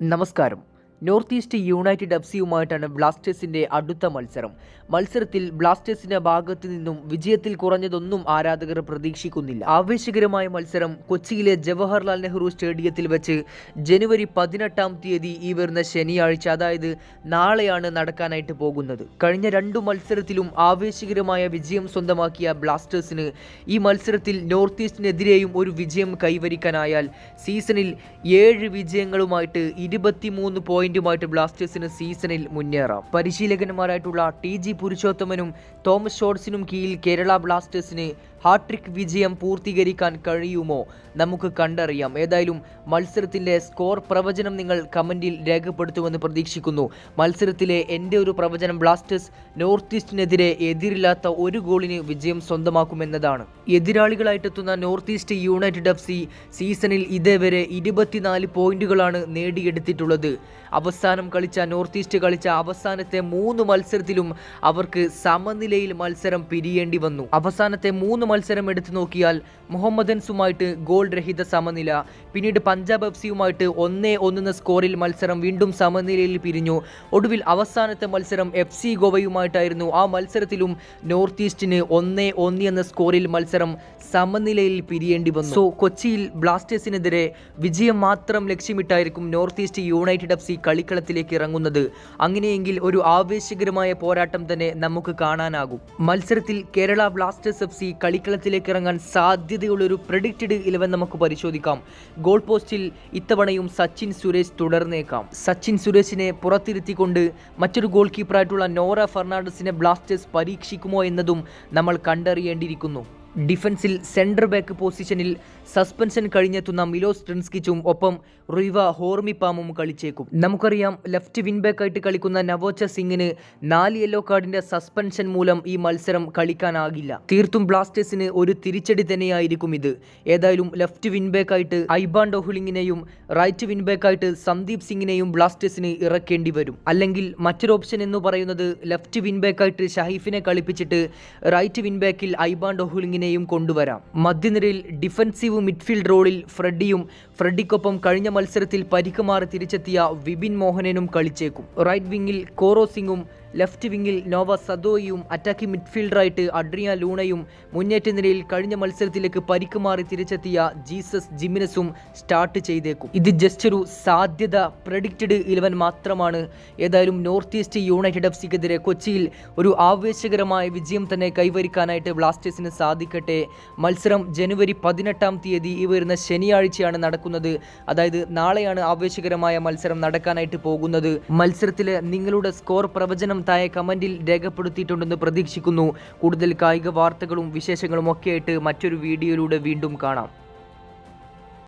നമസ്കാരം. North east United F സിയുമായിട്ടാണ് ബ്ലാസ്റ്റേഴ്സിന്റെ അടുത്ത മത്സരം. മത്സരത്തിൽ ബ്ലാസ്റ്റേഴ്സിന്റെ ഭാഗത്തു നിന്നും വിജയത്തിൽ കുറഞ്ഞതൊന്നും ആരാധകർ പ്രതീക്ഷിക്കുന്നില്ല. ആവേശകരമായ മത്സരം കൊച്ചിയിലെ ജവഹർലാൽ നെഹ്റു സ്റ്റേഡിയത്തിൽ വെച്ച് ജനുവരി പതിനെട്ടാം തീയതി ഈ വരുന്ന ശനിയാഴ്ച അതായത് നാളെയാണ് നടക്കാനായിട്ട് പോകുന്നത്. കഴിഞ്ഞ രണ്ടു മത്സരത്തിലും ആവേശകരമായ വിജയം സ്വന്തമാക്കിയ ബ്ലാസ്റ്റേഴ്സിന് ഈ മത്സരത്തിൽ നോർത്ത് ഈസ്റ്റിനെതിരെയും ഒരു വിജയം കൈവരിക്കാനായാൽ സീസണിൽ ഏഴ് വിജയങ്ങളുമായിട്ട് ഇരുപത്തിമൂന്ന് പോയിന്റുമായിട്ട് ബ്ലാസ്റ്റേഴ്സിന് സീസണിൽ മുന്നേറാം. പരിശീലകന്മാരായിട്ടുള്ള ടി ജി പുരുഷോത്തമനും തോമസ് ഷോർട്സിനും കീഴിൽ കേരള ബ്ലാസ്റ്റേഴ്സിന് ഹാട്രിക് വിജയം പൂർത്തീകരിക്കാൻ കഴിയുമോ? നമുക്ക് കണ്ടറിയാം. ഏതായാലും മത്സരത്തിന്റെ സ്കോർ പ്രവചനം നിങ്ങൾ കമന്റിൽ രേഖപ്പെടുത്തുമെന്ന് പ്രതീക്ഷിക്കുന്നു. മത്സരത്തിലെ എന്റെ ഒരു പ്രവചനം ബ്ലാസ്റ്റേഴ്സ് നോർത്ത് ഈസ്റ്റിനെതിരെ എതിരില്ലാത്ത ഒരു ഗോളിന് വിജയം സ്വന്തമാക്കുമെന്നതാണ്. എതിരാളികളായിട്ടെത്തുന്ന north east united F C സീസണിൽ ഇതേവരെ ഇരുപത്തിനാല് പോയിന്റുകളാണ് നേടിയെടുത്തിട്ടുള്ളത്. അവസാനം കളിച്ച നോർത്ത് ഈസ്റ്റ് കളിച്ച അവസാനത്തെ മൂന്ന് മത്സരത്തിലും അവർക്ക് സമനിലയിൽ മത്സരം പിരിയേണ്ടി വന്നു. അവസാനത്തെ മൂന്ന് മത്സരം എടുത്തു നോക്കിയാൽ മുഹമ്മദൻസുമായിട്ട് ഗോൾ രഹിത സമനില. പിന്നീട് പഞ്ചാബ് എഫ് സിയുമായിട്ട് ഒന്നേ ഒന്നെന്ന സ്കോറിൽ മത്സരം വീണ്ടും സമനിലയിൽ പിരിഞ്ഞു. ഒടുവിൽ അവസാനത്തെ മത്സരം എഫ് സി ഗോവയുമായിട്ടായിരുന്നു. ആ മത്സരത്തിലും നോർത്ത് ഈസ്റ്റിന് ഒന്നേ ഒന്ന് എന്ന സ്കോറിൽ മത്സരം സമനിലയിൽ പിരിയേണ്ടി വന്നു. സോ കൊച്ചിയിൽ ബ്ലാസ്റ്റേഴ്സിനെതിരെ വിജയം മാത്രം ലക്ഷ്യമിട്ടായിരിക്കും North East United F C കളിക്കളത്തിലേക്ക് ഇറങ്ങുന്നത്. അങ്ങനെയെങ്കിൽ ഒരു ആവേശകരമായ പോരാട്ടം തന്നെ നമുക്ക് കാണാനാകും. മത്സരത്തിൽ കേരള ബ്ലാസ്റ്റേഴ്സ് എഫ് സി കളിക്കളത്തിലേക്ക് ഇറങ്ങാൻ സാധ്യതയുള്ള ഒരു പ്രഡിക്റ്റഡ് ഇലവൻ നമുക്ക് പരിശോധിക്കാം. ഗോൾ പോസ്റ്റിൽ ഇത്തവണയും സച്ചിൻ സുരേഷ് തുടർന്നേക്കാം. സച്ചിൻ സുരേഷിനെ പുറത്തിരുത്തിക്കൊണ്ട് മറ്റൊരു ഗോൾ കീപ്പറായിട്ടുള്ള നോറ ഫെർണാണ്ടസിനെ ബ്ലാസ്റ്റേഴ്സ് പരീക്ഷിക്കുമോ എന്നതും നമ്മൾ കണ്ടറിയേണ്ടിയിരിക്കുന്നു. ഡിഫൻസിൽ സെന്റർ ബാക്ക് പൊസിഷനിൽ സസ്പെൻഷൻ കഴിഞ്ഞെത്തുന്ന മിലോസ് ട്രിൻസ്കിച്ചും ഒപ്പം റിവ ഹോർമിപ്പാമും കളിച്ചേക്കും. നമുക്കറിയാം ലെഫ്റ്റ് വിൻ ബാക്കായിട്ട് കളിക്കുന്ന നവോച്ച സിംഗിന് നാല് യെല്ലോ കാർഡിന്റെ സസ്പെൻഷൻ മൂലം ഈ മത്സരം കളിക്കാനാകില്ല. തീർത്തും ബ്ലാസ്റ്റേഴ്സിന് ഒരു തിരിച്ചടി തന്നെയായിരിക്കും ഇത്. ഏതായാലും ലെഫ്റ്റ് വിൻ ബാക്കായിട്ട് ഐബാൻ ഡോഹുലിങ്ങിനെയും റൈറ്റ് വിൻ ബാക്കായിട്ട് സന്ദീപ് സിംഗിനെയും ബ്ലാസ്റ്റേഴ്സിന് ഇറക്കേണ്ടി വരും. അല്ലെങ്കിൽ മറ്റൊരു ഓപ്ഷൻ എന്ന് പറയുന്നത് ലെഫ്റ്റ് വിൻ ബാക്കായിട്ട് ഷഹീഫിനെ കളിപ്പിച്ചിട്ട് റൈറ്റ് വിൻ ബാക്കിൽ ഐബാൻ ഡോഹുലിങ്ങിനെയും കൊണ്ടുവരാം. മധ്യനിരയിൽ ഡിഫൻസീവ് മിഡ്ഫീൽഡ് റോളിൽ ഫ്രെഡിയും ഫ്രെഡിക്കൊപ്പം കഴിഞ്ഞ മത്സരത്തിൽ പരിക്കുമാറി തിരിച്ചെത്തിയ വിപിൻ മോഹനനും കളിച്ചേക്കും. റൈറ്റ് വിങ്ങിൽ കോറോ സിംഗും ലെഫ്റ്റ് വിങ്ങിൽ നോവ സദോയും അറ്റാക്കിംഗ് മിഡ്ഫീൽഡറായിട്ട് അഡ്രിയ ലൂണയും മുന്നേറ്റ നിരയിൽ കഴിഞ്ഞ മത്സരത്തിലേക്ക് പരിക്ക് മാറി തിരിച്ചെത്തിയ ജീസസ് ജിമിനസും സ്റ്റാർട്ട് ചെയ്തേക്കും. ഇത് ജസ്റ്റ് ഒരു സാധ്യത പ്രഡിക്റ്റഡ് ഇലവൻ മാത്രമാണ്. ഏതായാലും നോർത്ത് ഈസ്റ്റ് യുണൈറ്റഡ് എഫ് സിക്കെതിരെ കൊച്ചിയിൽ ഒരു ആവേശകരമായ വിജയം തന്നെ കൈവരിക്കാനായിട്ട് ബ്ലാസ്റ്റേഴ്സിന് സാധിക്കട്ടെ. മത്സരം ജനുവരി പതിനെട്ടാം തീയതി ഈ വരുന്ന ശനിയാഴ്ചയാണ് നടക്കുന്നത്. അതായത് നാളെയാണ് ആവേശകരമായ മത്സരം നടക്കാനായിട്ട് പോകുന്നത്. മത്സരത്തിലെ നിങ്ങളുടെ സ്കോർ പ്രവചനം താഴെ കമന്റിൽ രേഖപ്പെടുത്തിയിട്ടുണ്ടെന്ന് പ്രതീക്ഷിക്കുന്നു. കൂടുതൽ കായിക വാർത്തകളും വിശേഷങ്ങളും ഒക്കെയായിട്ട് മറ്റൊരു വീഡിയോയിലൂടെ വീണ്ടും കാണാം.